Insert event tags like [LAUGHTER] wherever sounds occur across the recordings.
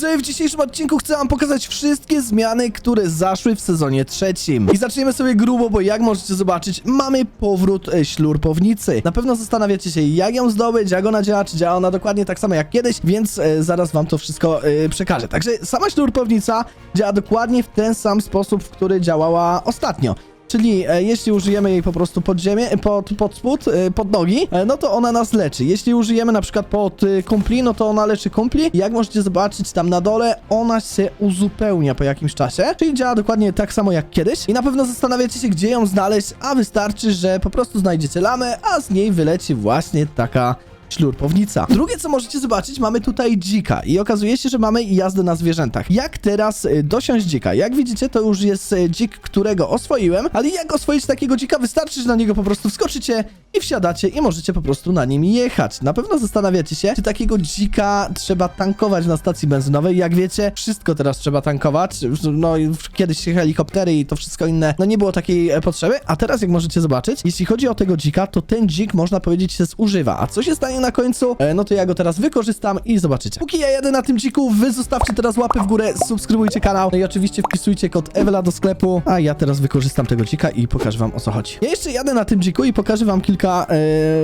Widzowie, w dzisiejszym odcinku chcę wam pokazać wszystkie zmiany, które zaszły w sezonie trzecim. I zaczniemy sobie grubo, bo jak możecie zobaczyć, mamy powrót e, ślurpownicy. Na pewno zastanawiacie się, jak ją zdobyć, jak ona działa, czy działa ona dokładnie tak samo jak kiedyś, więc e, zaraz wam to wszystko e, przekażę. Także sama ślurpownica działa dokładnie w ten sam sposób, w który działała ostatnio. Czyli e, jeśli użyjemy jej po prostu pod ziemię, pod, pod spód, e, pod nogi, e, no to ona nas leczy. Jeśli użyjemy na przykład pod e, kumpli, no to ona leczy kumpli. Jak możecie zobaczyć tam na dole, ona się uzupełnia po jakimś czasie, czyli działa dokładnie tak samo jak kiedyś. I na pewno zastanawiacie się, gdzie ją znaleźć, a wystarczy, że po prostu znajdziecie lamę, a z niej wyleci właśnie taka ślurpownica. Drugie, co możecie zobaczyć, mamy tutaj dzika i okazuje się, że mamy jazdę na zwierzętach. Jak teraz y, dosiąść dzika? Jak widzicie, to już jest y, dzik, którego oswoiłem, ale jak oswoić takiego dzika? Wystarczy, że na niego po prostu wskoczycie i wsiadacie i możecie po prostu na nim jechać. Na pewno zastanawiacie się, czy takiego dzika trzeba tankować na stacji benzynowej. Jak wiecie, wszystko teraz trzeba tankować. No kiedyś helikoptery i to wszystko inne, no nie było takiej e, potrzeby, a teraz jak możecie zobaczyć, jeśli chodzi o tego dzika, to ten dzik można powiedzieć się zużywa. A co się na końcu? E, no to ja go teraz wykorzystam i zobaczycie. Póki ja jadę na tym dziku, wy zostawcie teraz łapy w górę, subskrybujcie kanał, no i oczywiście wpisujcie kod Ewela do sklepu, a ja teraz wykorzystam tego dzika i pokażę wam o co chodzi. Ja jeszcze jadę na tym dziku i pokażę wam kilka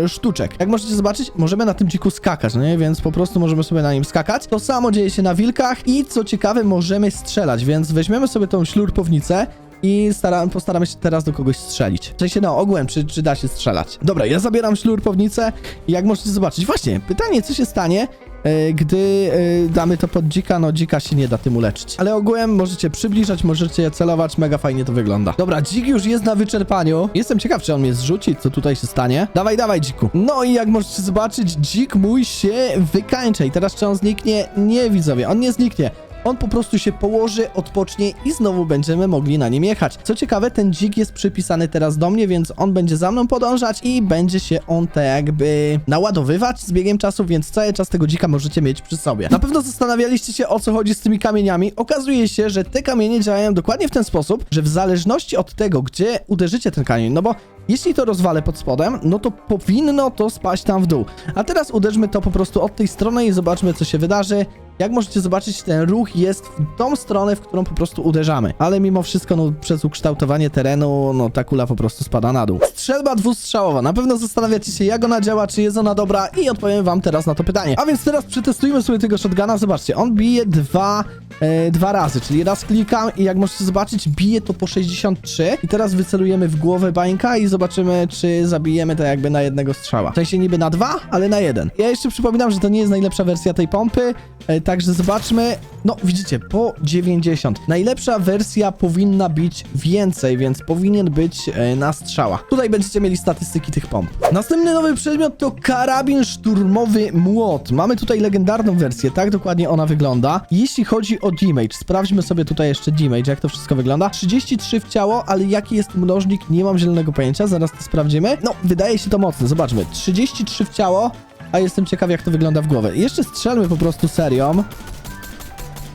e, sztuczek. Jak możecie zobaczyć, możemy na tym dziku skakać, no nie? Więc po prostu możemy sobie na nim skakać. To samo dzieje się na wilkach i co ciekawe, możemy strzelać, więc weźmiemy sobie tą ślurpownicę i stara, postaramy się teraz do kogoś strzelić. W sensie, no, ogółem, czy, czy da się strzelać. Dobra, ja zabieram ślurpownicę i jak możecie zobaczyć, właśnie, pytanie, co się stanie, e, gdy e, damy to pod dzika, no dzika się nie da tym uleczyć. Ale ogółem możecie przybliżać, możecie celować, mega fajnie to wygląda. Dobra, dzik już jest na wyczerpaniu. Jestem ciekaw, czy on mnie zrzuci, co tutaj się stanie. Dawaj, dawaj, dziku. No i jak możecie zobaczyć, dzik mój się wykańcza i teraz czy on zniknie? Nie, widzowie, on nie zniknie. On po prostu się położy, odpocznie i znowu będziemy mogli na nim jechać. Co ciekawe, ten dzik jest przypisany teraz do mnie, więc on będzie za mną podążać i będzie się on tak jakby naładowywać z biegiem czasu, więc cały czas tego dzika możecie mieć przy sobie. Na pewno zastanawialiście się o co chodzi z tymi kamieniami. Okazuje się, że te kamienie działają dokładnie w ten sposób, że w zależności od tego, gdzie uderzycie ten kamień, no bo jeśli to rozwalę pod spodem, no to powinno to spaść tam w dół. A teraz uderzmy to po prostu od tej strony i zobaczmy, co się wydarzy. Jak możecie zobaczyć, ten ruch jest w tą stronę, w którą po prostu uderzamy. Ale mimo wszystko, no, przez ukształtowanie terenu, no, ta kula po prostu spada na dół. Strzelba dwustrzałowa. Na pewno zastanawiacie się, jak ona działa, czy jest ona dobra i odpowiem wam teraz na to pytanie. A więc teraz przetestujmy sobie tego shotguna. Zobaczcie, on bije dwa, e, dwa razy, czyli raz klikam i jak możecie zobaczyć, bije to po 63. I teraz wycelujemy w głowę bańka i zobaczymy, czy zabijemy to jakby na jednego strzała. W sensie niby na dwa, ale na jeden. Ja jeszcze przypominam, że to nie jest najlepsza wersja tej pompy, e, także zobaczmy. No, widzicie, po 90. Najlepsza wersja powinna bić więcej, więc powinien być e, na strzałach. Tutaj będziecie mieli statystyki tych pomp. Następny nowy przedmiot to karabin szturmowy młot. Mamy tutaj legendarną wersję, tak dokładnie ona wygląda. Jeśli chodzi o damage, sprawdźmy sobie tutaj jeszcze damage, jak to wszystko wygląda. 33 w ciało, ale jaki jest mnożnik, nie mam zielonego pojęcia, zaraz to sprawdzimy. No, wydaje się to mocne, zobaczmy. 33 w ciało, a jestem ciekaw, jak to wygląda w głowę. Jeszcze strzelmy po prostu serią.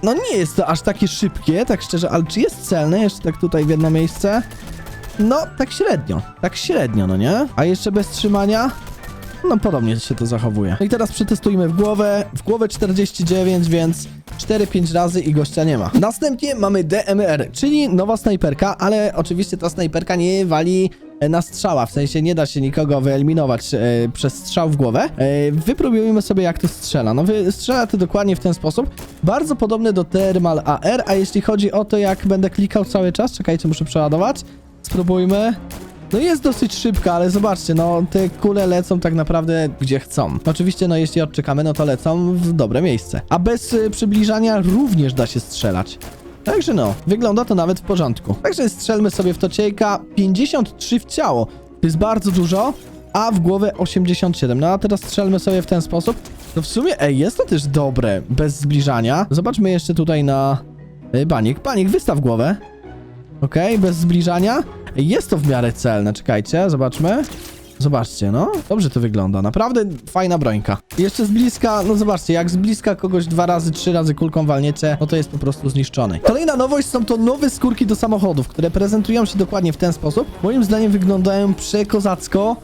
No nie jest to aż takie szybkie, tak szczerze, ale czy jest celne jeszcze tak tutaj w jedno miejsce? No, tak średnio, tak średnio, no nie? A jeszcze bez trzymania? No podobnie się to zachowuje. No i teraz przetestujmy w głowę. W głowę 49, więc 4-5 razy i gościa nie ma. Następnie mamy DMR, czyli nowa snajperka, ale oczywiście ta snajperka nie wali na strzała, w sensie nie da się nikogo wyeliminować e, przez strzał w głowę. E, wypróbujmy sobie jak to strzela. No strzela to dokładnie w ten sposób. Bardzo podobny do Thermal AR, a jeśli chodzi o to jak będę klikał cały czas, czekajcie, muszę przeładować. Spróbujmy. No jest dosyć szybka, ale zobaczcie, no te kule lecą tak naprawdę gdzie chcą. Oczywiście, no jeśli odczekamy, no to lecą w dobre miejsce. A bez y, przybliżania również da się strzelać. Także no, wygląda to nawet w porządku. Także strzelmy sobie w to ciejka. 53 w ciało. To jest bardzo dużo, a w głowę 87. No a teraz strzelmy sobie w ten sposób. No w sumie, ej, jest to też dobre, bez zbliżania. Zobaczmy jeszcze tutaj na y, banik. Banik, wystaw głowę. Okej, bez zbliżania. Jest to w miarę celne, czekajcie, zobaczmy. Zobaczcie, no. Dobrze to wygląda. Naprawdę fajna brońka. Jeszcze z bliska, no zobaczcie, jak z bliska kogoś dwa razy, trzy razy kulką walniecie, no to jest po prostu zniszczony. Kolejna nowość są to nowe skórki do samochodów, które prezentują się dokładnie w ten sposób. Moim zdaniem wyglądają przekozacko.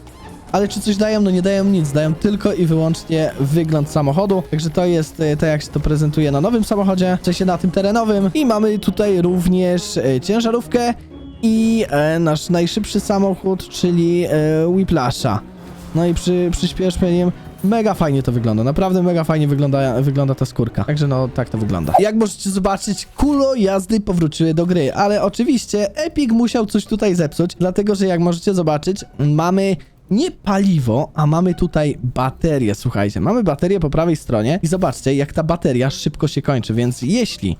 ale czy coś dają? No nie dają nic, dają tylko i wyłącznie wygląd samochodu, także to jest e, tak jak się to prezentuje na nowym samochodzie, w sensie na tym terenowym i mamy tutaj również e, ciężarówkę i e, nasz najszybszy samochód, czyli e, Whiplasha. No i przy przyspieszeniem mega fajnie to wygląda, naprawdę mega fajnie wygląda, wygląda ta skórka. Także no, tak to wygląda. Jak możecie zobaczyć, kulo jazdy powróciły do gry, ale oczywiście Epic musiał coś tutaj zepsuć, dlatego że jak możecie zobaczyć, mamy nie paliwo, a mamy tutaj baterię, słuchajcie. Mamy baterię po prawej stronie i zobaczcie, jak ta bateria szybko się kończy, więc jeśli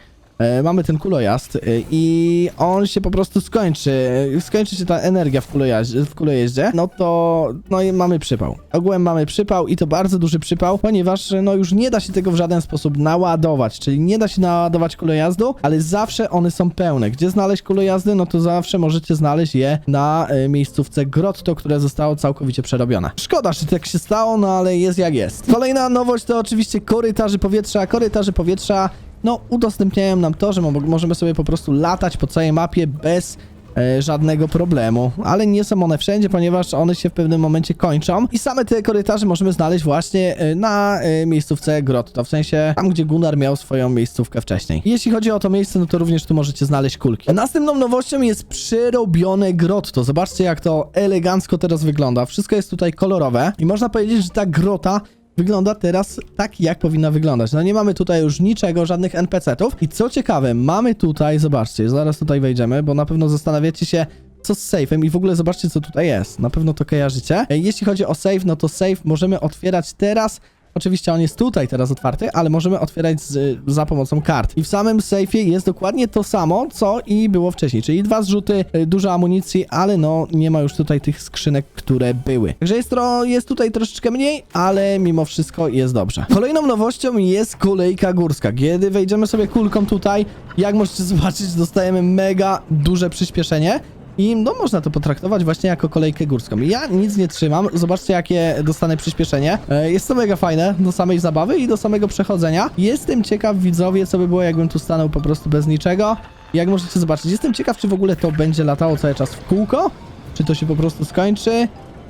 mamy ten kulojazd e, i on się po prostu skończy, e, skończy się ta energia w, kulojaździe, w kulojeździe, no to no i mamy przypał. Ogółem mamy przypał i to bardzo duży przypał, ponieważ no już nie da się tego w żaden sposób naładować, czyli nie da się naładować kulojazdu, ale zawsze one są pełne. Gdzie znaleźć kulojazdy? No to zawsze możecie znaleźć je na e, miejscówce Grotto, które zostało całkowicie przerobione. Szkoda, że tak się stało, no ale jest jak jest. Kolejna nowość to oczywiście korytarze powietrza. Korytarze powietrza no, udostępniają nam to, że mo- możemy sobie po prostu latać po całej mapie bez e, żadnego problemu. Ale nie są one wszędzie, ponieważ one się w pewnym momencie kończą i same te korytarze możemy znaleźć właśnie e, na e, miejscówce Grotto, w sensie tam, gdzie Gunnar miał swoją miejscówkę wcześniej. Jeśli chodzi o to miejsce, no to również tu możecie znaleźć kulki. Następną nowością jest przerobione Grotto. Zobaczcie, jak to elegancko teraz wygląda. Wszystko jest tutaj kolorowe i można powiedzieć, że ta grota wygląda teraz tak, jak powinna wyglądać. No nie mamy tutaj już niczego, żadnych NPC-ów. I co ciekawe, mamy tutaj, zobaczcie, zaraz tutaj wejdziemy, bo na pewno zastanawiacie się, co z safe'em i w ogóle zobaczcie, co tutaj jest. Na pewno to kojarzycie. Jeśli chodzi o safe, no to safe możemy otwierać teraz. Oczywiście on jest tutaj teraz otwarty, ale możemy otwierać z, za pomocą kart. I w samym sejfie jest dokładnie to samo, co i było wcześniej, czyli dwa zrzuty, y, dużo amunicji, ale no nie ma już tutaj tych skrzynek, które były. Także jest, tro, jest tutaj troszeczkę mniej, ale mimo wszystko jest dobrze. Kolejną nowością jest kolejka górska. Kiedy wejdziemy sobie kulką tutaj, jak możecie [LAUGHS] zobaczyć, dostajemy mega duże przyspieszenie. I no można to potraktować właśnie jako kolejkę górską. Ja nic nie trzymam, zobaczcie jakie dostanę przyspieszenie. E, Jest to mega fajne do samej zabawy i do samego przechodzenia. Jestem ciekaw widzowie, co by było jakbym tu stanął po prostu bez niczego. Jak możecie zobaczyć, jestem ciekaw, czy w ogóle to będzie latało cały czas w kółko, czy to się po prostu skończy.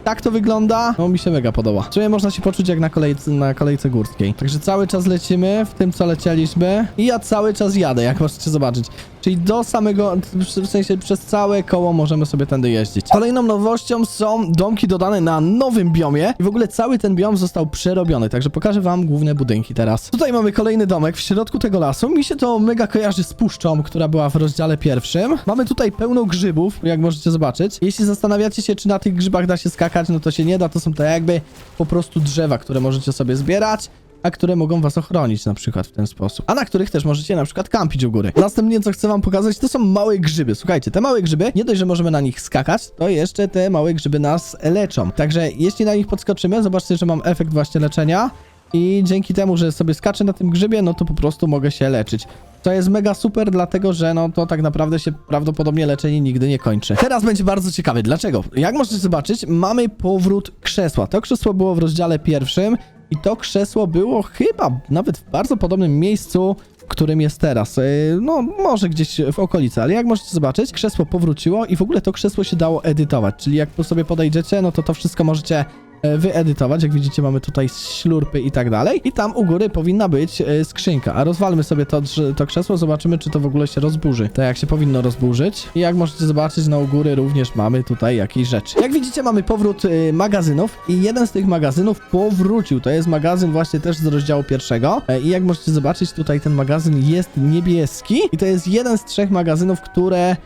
Tak to wygląda. No mi się mega podoba. Czuję, można się poczuć jak na kolejce, na kolejce górskiej. Także cały czas lecimy w tym, co lecieliśmy. I ja cały czas jadę, jak możecie zobaczyć. Czyli do samego, w sensie przez całe koło możemy sobie tędy jeździć. Kolejną nowością są domki dodane na nowym biomie. I w ogóle cały ten biom został przerobiony. Także pokażę wam główne budynki teraz. Tutaj mamy kolejny domek w środku tego lasu. Mi się to mega kojarzy z puszczą, która była w rozdziale pierwszym. Mamy tutaj pełno grzybów, jak możecie zobaczyć. Jeśli zastanawiacie się, czy na tych grzybach da się skakać, no to się nie da. To są te jakby po prostu drzewa, które możecie sobie zbierać a które mogą was ochronić na przykład w ten sposób. A na których też możecie na przykład kampić u góry. Następnie co chcę wam pokazać, to są małe grzyby. Słuchajcie, te małe grzyby, nie dość, że możemy na nich skakać, to jeszcze te małe grzyby nas leczą. Także jeśli na nich podskoczymy, zobaczcie, że mam efekt właśnie leczenia. I dzięki temu, że sobie skaczę na tym grzybie, no to po prostu mogę się leczyć. To jest mega super, dlatego że no to tak naprawdę się prawdopodobnie leczenie nigdy nie kończy. Teraz będzie bardzo ciekawe. Dlaczego? Jak możecie zobaczyć, mamy powrót krzesła. To krzesło było w rozdziale pierwszym i to krzesło było chyba nawet w bardzo podobnym miejscu, w którym jest teraz. Yy, No, może gdzieś w okolicy, ale jak możecie zobaczyć, krzesło powróciło i w ogóle to krzesło się dało edytować. Czyli jak sobie podejdziecie, no to to wszystko możecie e, wyedytować. Jak widzicie, mamy tutaj ślurpy i tak dalej. I tam u góry powinna być e, skrzynka. A rozwalmy sobie to, to krzesło, zobaczymy, czy to w ogóle się rozburzy. Tak jak się powinno rozburzyć. I jak możecie zobaczyć, no u góry również mamy tutaj jakieś rzeczy. Jak widzicie, mamy powrót e, magazynów i jeden z tych magazynów powrócił. To jest magazyn właśnie też z rozdziału pierwszego. E, I jak możecie zobaczyć, tutaj ten magazyn jest niebieski. I to jest jeden z trzech magazynów, które e,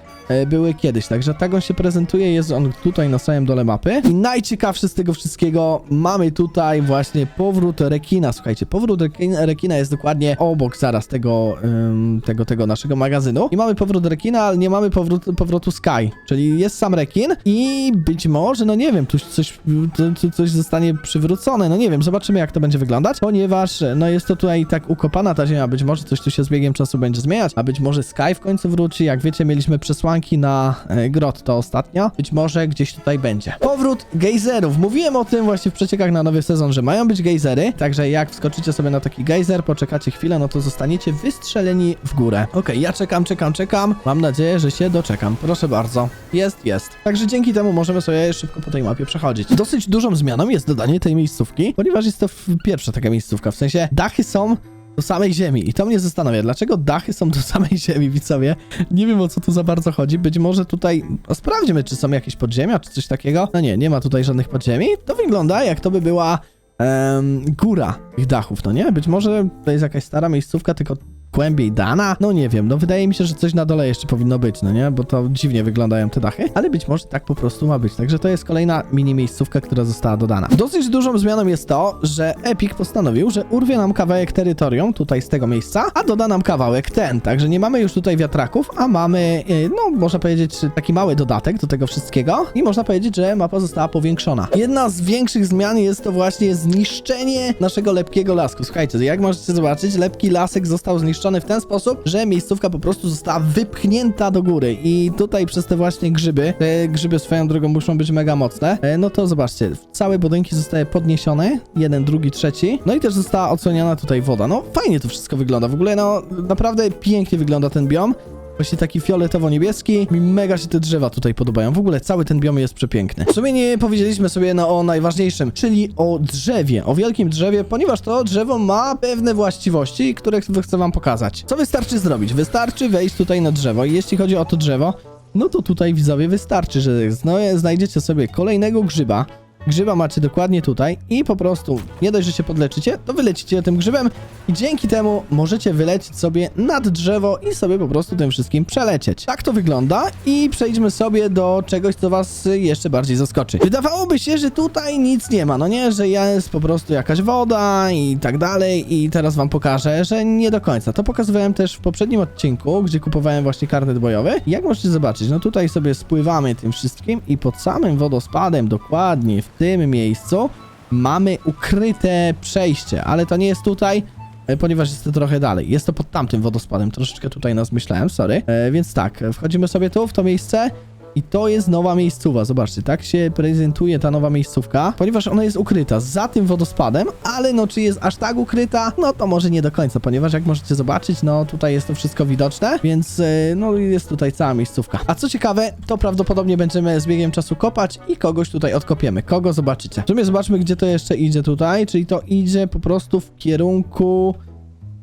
były kiedyś. Także tak on się prezentuje, jest on tutaj na samym dole mapy. I najciekawszy z tego wszystkiego, mamy tutaj właśnie powrót rekina. Słuchajcie, powrót rekina, jest dokładnie obok zaraz tego, tego, tego naszego magazynu. I mamy powrót rekina, ale nie mamy powrót, powrotu Sky, czyli jest sam rekin i być może, no nie wiem, tu coś, tu coś zostanie przywrócone, no nie wiem, zobaczymy jak to będzie wyglądać, ponieważ no jest to tutaj tak ukopana ta ziemia, być może coś tu się z biegiem czasu będzie zmieniać, a być może Sky w końcu wróci, jak wiecie, mieliśmy przesłanki na e, grot to ostatnio, być może gdzieś tutaj będzie. Powrót gejzerów, mówiłem o tym właśnie w przeciekach na nowy sezon, że mają być gejzery, także jak wskoczycie sobie na taki gejzer, poczekacie chwilę, no to zostaniecie wystrzeleni w górę. Okej, ja czekam, czekam, czekam. Mam nadzieję, że się doczekam. Proszę bardzo. Jest, jest. Także dzięki temu możemy sobie szybko po tej mapie przechodzić. Dosyć dużą zmianą jest dodanie tej miejscówki, ponieważ jest to pierwsza taka miejscówka, w sensie dachy są do samej ziemi. I to mnie zastanawia, dlaczego dachy są do samej ziemi, widzowie? Nie wiem o co tu za bardzo chodzi. Być może tutaj. No, sprawdźmy, czy są jakieś podziemia, czy coś takiego. No nie, nie ma tutaj żadnych podziemi. To wygląda jak to by była em, góra tych dachów, no nie? Być może to jest jakaś stara miejscówka, tylko głębiej dana? No nie wiem, no wydaje mi się, że coś na dole jeszcze powinno być, no nie? Bo to dziwnie wyglądają te dachy, ale być może tak po prostu ma być. Także to jest kolejna mini miejscówka, która została dodana. Dosyć dużą zmianą jest to, że Epic postanowił, że urwie nam kawałek terytorium tutaj z tego miejsca, a doda nam kawałek ten. Także nie mamy już tutaj wiatraków, a mamy, e, no można powiedzieć, taki mały dodatek do tego wszystkiego i można powiedzieć, że mapa została powiększona. Jedna z większych zmian jest to właśnie zniszczenie naszego lepkiego lasku. Słuchajcie, jak możecie zobaczyć, lepki lasek został zniszczony w ten sposób, że miejscówka po prostu została wypchnięta do góry i tutaj przez te właśnie grzyby, te grzyby swoją drogą muszą być mega mocne, e, no to zobaczcie, całe budynki zostały podniesione, jeden, drugi, trzeci, no i też została odsłoniona tutaj woda. No fajnie to wszystko wygląda, w ogóle no naprawdę pięknie wygląda ten biom. Właśnie taki fioletowo-niebieski. Mi mega się te drzewa tutaj podobają. W ogóle cały ten biom jest przepiękny. W sumie nie powiedzieliśmy sobie no, o najważniejszym, czyli o drzewie, o wielkim drzewie, ponieważ to drzewo ma pewne właściwości, które ch- chcę wam pokazać. Co wystarczy zrobić? Wystarczy wejść tutaj na drzewo i jeśli chodzi o to drzewo, no to tutaj widzowie wystarczy, że znajdziecie sobie kolejnego grzyba, Grzyba macie dokładnie tutaj i po prostu nie dość, że się podleczycie, to wylecicie tym grzybem i dzięki temu możecie wylecieć sobie nad drzewo i sobie po prostu tym wszystkim przelecieć. Tak to wygląda i przejdźmy sobie do czegoś, co was jeszcze bardziej zaskoczy. Wydawałoby się, że tutaj nic nie ma, no nie, że jest po prostu jakaś woda i tak dalej i teraz wam pokażę, że nie do końca. To pokazywałem też w poprzednim odcinku, gdzie kupowałem właśnie karnet bojowy. Jak możecie zobaczyć, no tutaj sobie spływamy tym wszystkim i pod samym wodospadem, dokładnie w tym miejscu, mamy ukryte przejście, ale to nie jest tutaj, e, ponieważ jest to trochę dalej. Jest to pod tamtym wodospadem, troszeczkę tutaj nas myślałem, sorry. E, więc tak, wchodzimy sobie tu, w to miejsce. I to jest nowa miejscowa, zobaczcie, tak się prezentuje ta nowa miejscówka, ponieważ ona jest ukryta za tym wodospadem, ale no czy jest aż tak ukryta? No to może nie do końca, ponieważ jak możecie zobaczyć, no tutaj jest to wszystko widoczne, więc e, no jest tutaj cała miejscówka. A co ciekawe, to prawdopodobnie będziemy z biegiem czasu kopać i kogoś tutaj odkopiemy. Kogo zobaczycie? W sumie zobaczmy, gdzie to jeszcze idzie tutaj, czyli to idzie po prostu w kierunku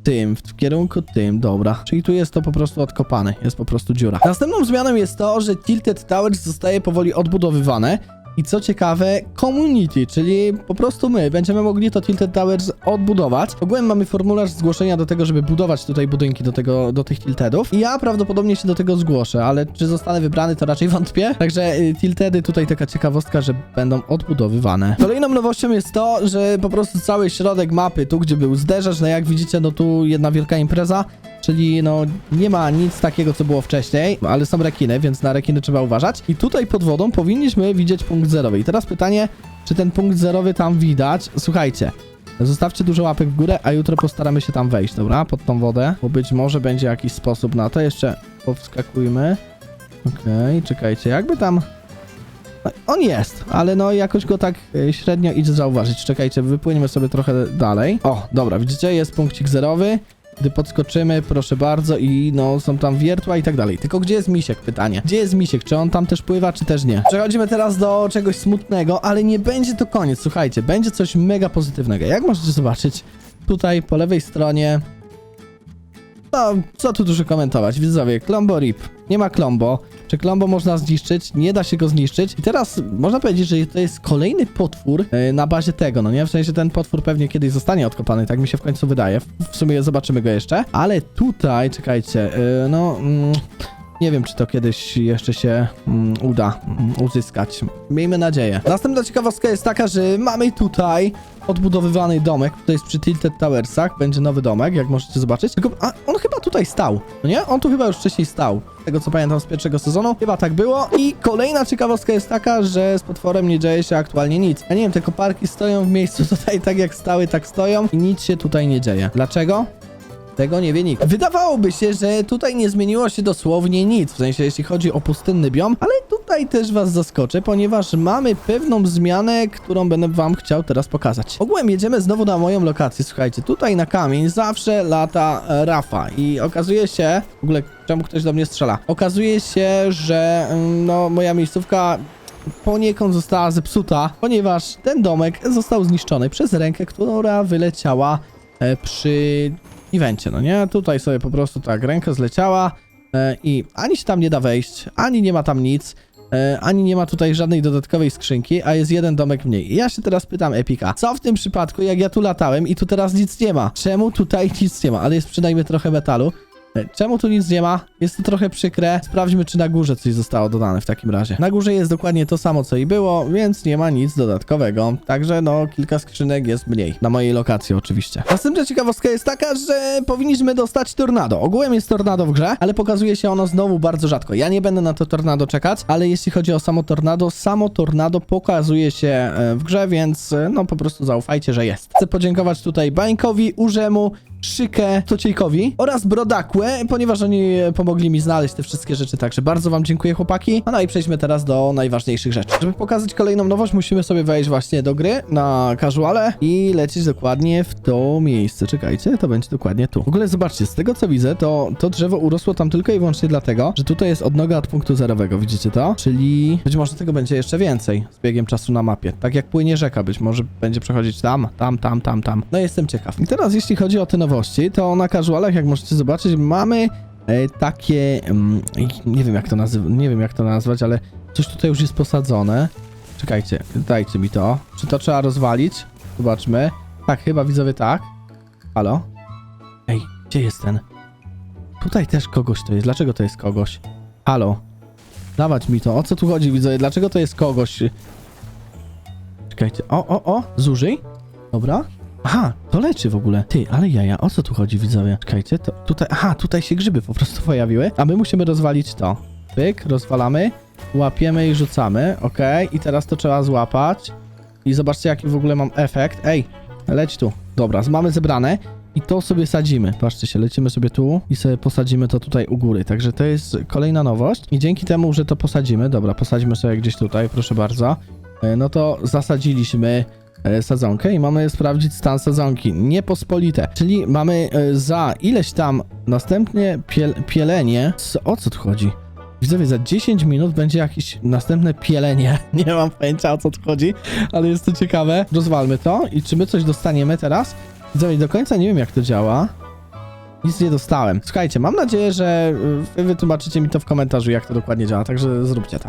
tym, w kierunku tym, dobra. Czyli tu jest to po prostu odkopane, jest po prostu dziura. Następną zmianą jest to, że Tilted Towers zostaje powoli odbudowywane. I co ciekawe, community, czyli po prostu my będziemy mogli to Tilted Towers odbudować. Ogółem mamy formularz zgłoszenia do tego, żeby budować tutaj budynki do, tego, do tych Tiltedów. I ja prawdopodobnie się do tego zgłoszę, ale czy zostanę wybrany, to raczej wątpię. Także y, Tiltedy tutaj taka ciekawostka, że będą odbudowywane. Kolejną nowością jest to, że po prostu cały środek mapy, tu gdzie był zderzacz, no jak widzicie, no tu jedna wielka impreza. Czyli no nie ma nic takiego, co było wcześniej, ale są rekiny, więc na rekiny trzeba uważać. I tutaj pod wodą powinniśmy widzieć punkt zerowy. I teraz pytanie, czy ten punkt zerowy tam widać? Słuchajcie, zostawcie dużo łapek w górę, a jutro postaramy się tam wejść, dobra? Pod tą wodę, bo być może będzie jakiś sposób na to. Jeszcze powskakujmy. Okej, czekajcie, jakby tam... No, On jest, ale no jakoś go tak e, średnio idzie zauważyć. Czekajcie, wypłyniemy sobie trochę dalej. O, dobra, widzicie, jest punkcik zerowy. Gdy podskoczymy, proszę bardzo, i no są tam wiertła i tak dalej. Tylko gdzie jest misiek? Pytanie. Gdzie jest misiek? Czy on tam też pływa, czy też nie? Przechodzimy teraz do czegoś smutnego, ale nie będzie to koniec. Słuchajcie, będzie coś mega pozytywnego. Jak możecie zobaczyć, tutaj po lewej stronie no, co tu dużo komentować, widzowie, Klombo RIP. Nie ma Klombo. Czy Klombo można zniszczyć? Nie da się go zniszczyć. I teraz można powiedzieć, że to jest kolejny potwór e, na bazie tego, no nie? W sensie ten potwór pewnie kiedyś zostanie odkopany, tak mi się w końcu wydaje. W, w sumie zobaczymy go jeszcze. Ale tutaj, czekajcie, e, no... Mm, nie wiem, czy to kiedyś jeszcze się mm, uda mm, uzyskać. Miejmy nadzieję. Następna ciekawostka jest taka, że mamy tutaj odbudowywany domek. To jest przy Tilted Towersach. Będzie nowy domek, jak możecie zobaczyć. Tylko, a on chyba tutaj stał, no nie? On tu chyba już wcześniej stał. Z tego co pamiętam z pierwszego sezonu. Chyba tak było. I kolejna ciekawostka jest taka, że z potworem nie dzieje się aktualnie nic. Ja nie wiem, te koparki stoją w miejscu [LAUGHS] tutaj tak jak stały, tak stoją i nic się tutaj nie dzieje. Dlaczego? Tego nie wie nikt. Wydawałoby się, że tutaj nie zmieniło się dosłownie nic, w sensie jeśli chodzi o pustynny biom, ale tu tutaj też was zaskoczę, ponieważ mamy pewną zmianę, którą będę wam chciał teraz pokazać. Ogółem jedziemy znowu na moją lokację, słuchajcie, tutaj na kamień zawsze lata e, Rafa i okazuje się, w ogóle czemu ktoś do mnie strzela, okazuje się, że mm, no moja miejscówka poniekąd została zepsuta, ponieważ ten domek został zniszczony przez rękę, która wyleciała e, przy evencie, no nie? Tutaj sobie po prostu tak ręka zleciała e, i ani się tam nie da wejść, ani nie ma tam nic, e, ani nie ma tutaj żadnej dodatkowej skrzynki, a jest jeden domek mniej. I ja się teraz pytam Epika, co w tym przypadku, jak ja tu latałem i tu teraz nic nie ma? Czemu tutaj nic nie ma? Ale jest przynajmniej trochę metalu. E, Czemu tu nic nie ma? Jest to trochę przykre. Sprawdźmy, czy na górze coś zostało dodane w takim razie. Na górze jest dokładnie to samo, co i było, więc nie ma nic dodatkowego. Także no, kilka skrzynek jest mniej. Na mojej lokacji oczywiście. Następna ciekawostka jest taka, że powinniśmy dostać tornado. Ogółem jest tornado w grze, ale pokazuje się ono znowu bardzo rzadko. Ja nie będę na to tornado czekać, ale jeśli chodzi o samo tornado, samo tornado pokazuje się e, w grze, więc e, no po prostu zaufajcie, że jest. Chcę podziękować tutaj Bańkowi, Urzemu, Szykę, Tociejkowi oraz Brodakłe, ponieważ oni e, pomogli mi znaleźć te wszystkie rzeczy, także bardzo wam dziękuję chłopaki. A no i przejdźmy teraz do najważniejszych rzeczy. Żeby pokazać kolejną nowość, musimy sobie wejść właśnie do gry na casuale i lecieć dokładnie w to miejsce. Czekajcie, to będzie dokładnie tu. W ogóle zobaczcie, z tego co widzę, to to drzewo urosło tam tylko i wyłącznie dlatego, że tutaj jest odnoga od punktu zerowego, widzicie to? Czyli być może tego będzie jeszcze więcej z biegiem czasu na mapie. Tak jak płynie rzeka, być może będzie przechodzić tam, tam, tam, tam, tam. No jestem ciekaw. I teraz jeśli chodzi o te nowości, to na casualach, jak możecie zobaczyć, mamy e, takie, mm, nie wiem jak to nazywa, nie wiem jak to nazwać, ale coś tutaj już jest posadzone. Czekajcie, dajcie mi to. Czy to trzeba rozwalić? Zobaczmy. Tak, chyba widzowie tak. Halo? Ej, gdzie jest ten? Tutaj też kogoś to jest. Dlaczego to jest kogoś? Halo? Dawać mi to. O co tu chodzi, widzowie? Dlaczego to jest kogoś? Czekajcie. O, o, o! Zużyj. Dobra. Aha, to leczy w ogóle. Ty, ale jaja, o co tu chodzi, widzowie? Czekajcie, to tutaj, aha, tutaj się grzyby po prostu [LAUGHS] pojawiły, a my musimy rozwalić to. Pyk, rozwalamy, łapiemy i rzucamy, okej, i teraz to trzeba złapać. I zobaczcie, jaki w ogóle mam efekt. Ej, leć tu. Dobra, mamy zebrane i to sobie sadzimy. Patrzcie się, lecimy sobie tu i sobie posadzimy to tutaj u góry. Także to jest kolejna nowość i dzięki temu, że to posadzimy, dobra, posadzimy sobie gdzieś tutaj, proszę bardzo, e, no to zasadziliśmy sadzonkę i mamy sprawdzić stan sadzonki. Niepospolite. Czyli mamy e, za ileś tam następnie piel pielenie. O co tu chodzi? Widzowie, za 10 minut będzie jakieś następne pielenie. [LAUGHS] Nie mam pojęcia o co tu chodzi, ale jest to ciekawe. Rozwalmy to i czy my coś dostaniemy teraz? Widzowie, do końca nie wiem jak to działa. Nic nie dostałem. Słuchajcie, mam nadzieję, że y, wy wytłumaczycie mi to w komentarzu, jak to dokładnie działa, także zróbcie to.